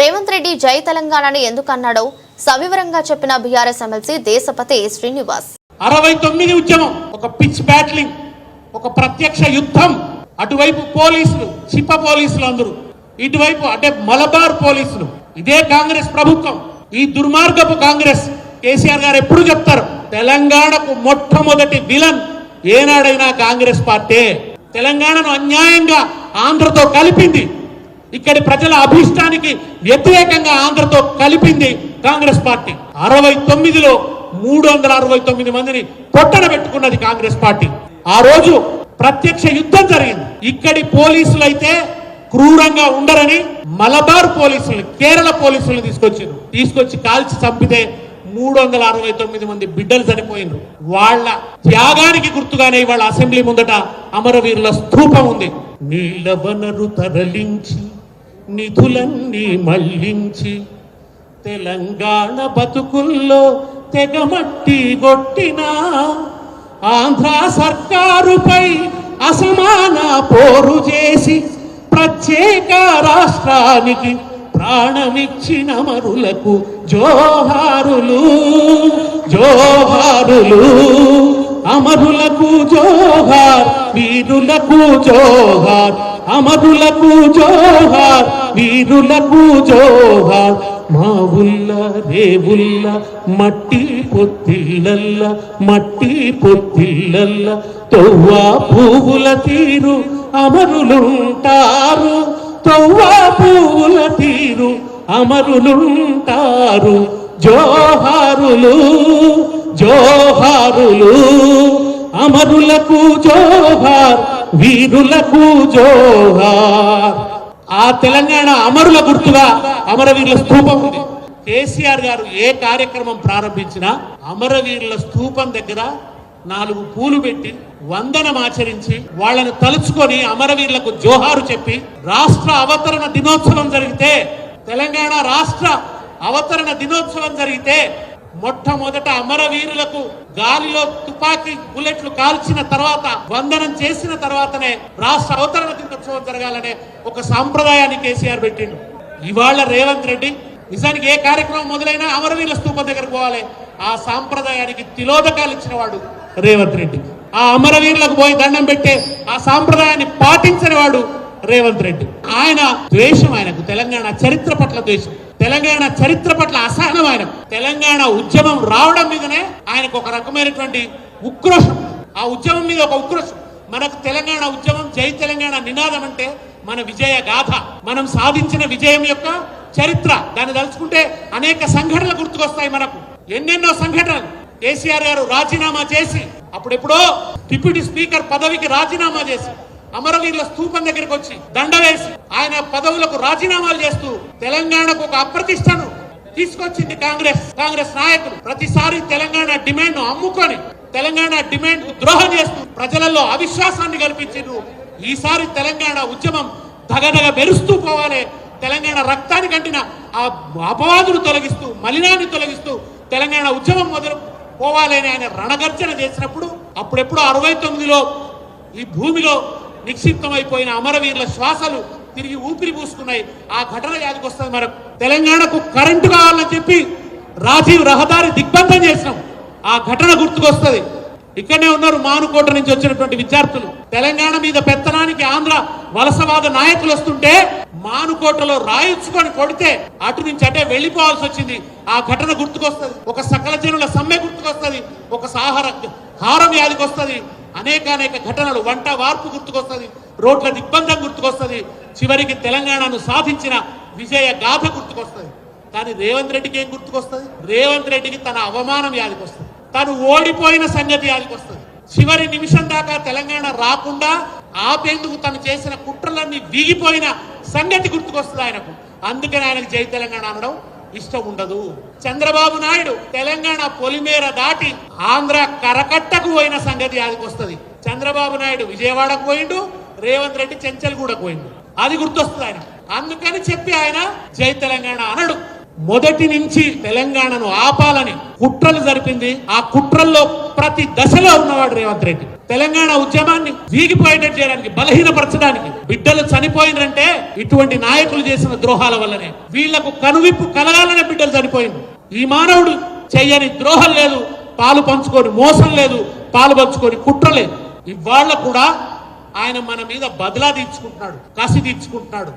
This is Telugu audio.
రేవంత్ రెడ్డి జై తెలంగాణని ఎందుకు అన్నాడో సవివరంగా చెప్పిన బీఆర్ఎస్ ఎమ్మెల్సీ దేశపతి శ్రీనివాస్. అరవై తొమ్మిది ఉద్యమం ఒక పిచ్ బ్యాట్లింగ్ ఒక ప్రత్యక్ష యుద్ధం అటువైపు పోలీసులు చిప్ప పోలీసులు అందరూ ఇటువైపు అంటే మలబార్ పోలీసులు. ఇదే కాంగ్రెస్ ప్రభుత్వం. ఈ దుర్మార్గపు కాంగ్రెస్ కేసీఆర్ గారు ఎప్పుడు చెప్తారు తెలంగాణకు మొట్టమొదటి విలన్ ఏనాడైనా కాంగ్రెస్ పార్టీ. తెలంగాణను అన్యాయంగా ఆంధ్రతో కలిపింది ఇక్కడి ప్రజల అభిష్టానికి వ్యతిరేకంగా ఆంధ్రతో కలిపింది కాంగ్రెస్ పార్టీ. అరవై తొమ్మిదిలో మూడు వందల అరవై తొమ్మిది మందిని కొట్టన పెట్టుకున్నది కాంగ్రెస్ పార్టీ. ఆ రోజు ప్రత్యక్ష యుద్ధం జరిగింది. ఇక్కడి పోలీసులు అయితే క్రూరంగా ఉండరని మలబార్ పోలీసులు కేరళ పోలీసులు తీసుకొచ్చింది తీసుకొచ్చి కాల్చి చంపితే మూడు వందల అరవై తొమ్మిది మంది బిడ్డలు చనిపోయినారు వాళ్ళ త్యాగానికి గుర్తుగానే వాళ్ళ అసెంబ్లీ ముందట అమరవీరుల స్థూపం ఉంది. నీళ్ళ వనరు తరలించి నిధులన్నీ మళ్ళించి తెలంగాణ బతుకుల్లో తెగమట్టి కొట్టిన ఆంధ్ర సర్కారుపై అసమాన పోరు చేసి ప్రత్యేక రాష్ట్రానికి ప్రాణమిచ్చిన మరులకు జోహారులు జోహారులు. అమరులకు జోహార్ వీరులకు జోహార్. అమరులకు జోహార్ వీరులకు జోహార్. మా ఉల్ల రేవుల్ల మట్టి పొత్తిళ్ళల్ల మట్టి పొత్తిళ్ళల్ల తొవ్వ పువ్వుల తీరు అమరులుంటారు. తొవ్వ పువ్వుల తీరు అమరులుంటారు. జోహారులు జోహారులు అమరులకు జోహార్ వీరులకు జోహార్. ఆ తెలంగాణ అమరుల గుర్తుగా అమరవీరుల స్థూపం ఉంది. కేసీఆర్ గారు ఏ కార్యక్రమం ప్రారంభించినా అమరవీరుల స్థూపం దగ్గర నాలుగు పూలు పెట్టి వందనం ఆచరించి వాళ్ళను తలుచుకొని అమరవీరులకు జోహారు చెప్పి రాష్ట్ర అవతరణ దినోత్సవం జరిగితే తెలంగాణ రాష్ట్ర అవతరణ దినోత్సవం జరిగితే మొట్టమొదట అమరవీరులకు గాలిలో తుపాకీ బుల్లెట్లు కాల్చిన తర్వాత వందనం చేసిన తర్వాతనే రాష్ట్ర అవతరణ దినోత్సవం జరగాలనే ఒక సాంప్రదాయాన్ని కేసీఆర్ పెట్టిండు. ఇవాళ రేవంత్ రెడ్డి నిజానికి ఏ కార్యక్రమం మొదలైనా అమరవీరుల స్తూపం దగ్గరకు పోవాలి. ఆ సాంప్రదాయానికి తిలోదకాలు ఇచ్చిన వాడు రేవంత్ రెడ్డి. ఆ అమరవీరులకు పోయి దండం పెట్టే ఆ సాంప్రదాయాన్ని పాటించిన వాడు రేవంత్ రెడ్డి. ఆయన ద్వేషం ఆయనకు తెలంగాణ చరిత్ర పట్ల ద్వేషం. తెలంగాణ చరిత్ర పట్ల అసహనం ఆయన తెలంగాణ ఉద్యమం రావడం మీదనే ఆయనకు ఒక రకమైనటువంటి ఉక్రోషం. ఆ ఉద్యమం మీద ఒక ఉక్రోషం. మనకు తెలంగాణ ఉద్యమం జై తెలంగాణ నినాదం అంటే మన విజయ గాథ. మనం సాధించిన విజయం యొక్క చరిత్ర. దాన్ని తలుచుకుంటే అనేక సంఘటనలు గుర్తుకొస్తాయి మనకు. ఎన్నెన్నో సంఘటనలు. కేసీఆర్ గారు రాజీనామా చేసి అప్పుడెప్పుడో డిప్యూటీ స్పీకర్ పదవికి రాజీనామా చేసి అమరవీరుల స్థూపం దగ్గరికి వచ్చి దండ వేసి ఆయన పదవులకు రాజీనామాలు చేస్తూ తెలంగాణకు ఒక అప్రతిష్టను తీసుకొచ్చింది కాంగ్రెస్. కాంగ్రెస్ నాయకులు ప్రతిసారి తెలంగాణ డిమాండ్ అమ్ముకొని తెలంగాణ డిమాండ్ ద్రోహం చేస్తూ ప్రజలలో అవిశ్వాసాన్ని కల్పించారు ఈసారి తెలంగాణ ఉద్యమం దగదగ మెరుస్తూ పోవాలి. తెలంగాణ రక్తానికి అంటిన ఆ అపవాదులు తొలగిస్తూ మలినాన్ని తొలగిస్తూ తెలంగాణ ఉద్యమం మొదలు పోవాలి అని ఆయన రణగర్జన చేసినప్పుడు అప్పుడెప్పుడు అరవై తొమ్మిదిలో ఈ భూమిలో నిక్షిప్తమైపోయిన అమరవీరుల శ్వాసలు తిరిగి ఊపిరి పూసుకున్నాయి. ఆ ఘటన యాదికి వస్తుంది తెలంగాణకు కరెంటు కావాలని చెప్పి రాజీవ్ రహదారి దిగ్బంధం చేసినాం. ఆ ఘటన గుర్తుకొస్తుంది. ఇక్కడనే ఉన్నారు మానుకోట నుంచి వచ్చినటువంటి విద్యార్థులు. తెలంగాణ మీద పెత్తనానికి ఆంధ్ర వలసవాద నాయకులు వస్తుంటే మానుకోటలో రాయించుకొని కొడితే అటు నుంచి అటే వెళ్ళిపోవాల్సి వచ్చింది. ఆ ఘటన గుర్తుకొస్తుంది. ఒక సకల జనుల సమ్మె గుర్తుకొస్తుంది. ఒక సాహార హారం వ్యాధికి అనేకానేక అనేక అనేక ఘటనలు వంట వార్పు గుర్తుకొస్తుంది రోడ్ల దిగ్బంధం గుర్తుకొస్తుంది చివరికి తెలంగాణను సాధించిన విజయ గాథ గుర్తుకొస్తుంది. కానీ రేవంత్ రెడ్డికి ఏం గుర్తుకొస్తుంది? రేవంత్ రెడ్డికి తన అవమానం యాదికొస్తుంది. తను ఓడిపోయిన సంగతి యాదికొస్తుంది. చివరి నిమిషం దాకా తెలంగాణ రాకుండా ఆపేందుకు తను చేసిన కుట్రలన్నీ వీగిపోయిన సంగతి గుర్తుకొస్తుంది ఆయనకు. అందుకని ఆయనకు జై తెలంగాణ అనడం ఇష్టం ఉండదు. చంద్రబాబు నాయుడు తెలంగాణ పొలిమేర దాటి ఆంధ్ర కరకట్ట విజయవాడకు అయిన సంగతి ఆదికొస్తుంది చంద్రబాబు నాయుడు విజయవాడకు పోయిండు రేవంత్ రెడ్డి చెంచల్గూడకు పోయిండు. అది గుర్తొస్తుంది ఆయన. అందుకని చెప్పి ఆయన జై తెలంగాణ అనడు. మొదటి నుంచి తెలంగాణను ఆపాలని కుట్రలు జరిపింది. ఆ కుట్రల్లో ప్రతి దశలో ఉన్నవాడు రేవంత్ రెడ్డి. తెలంగాణ ఉద్యమాన్ని వీగిపోయేటట్టు చేయడానికి బలహీనపరచడానికి బిడ్డలు చనిపోయిందంటే ఇటువంటి నాయకులు చేసిన ద్రోహాల వల్లనే. వీళ్ళకు కనువిప్పు కలగాలనే బిడ్డలు చనిపోయింది ఈ మానవుడు చెయ్యని ద్రోహం లేదు పాలు పంచుకొని మోసం లేదు పాలుపంచుకొని కుట్రలేదు. ఇవాళ్ళ కూడా ఆయన మన మీద బదిలా తీర్చుకుంటున్నాడు కసి తీర్చుకుంటున్నాడు.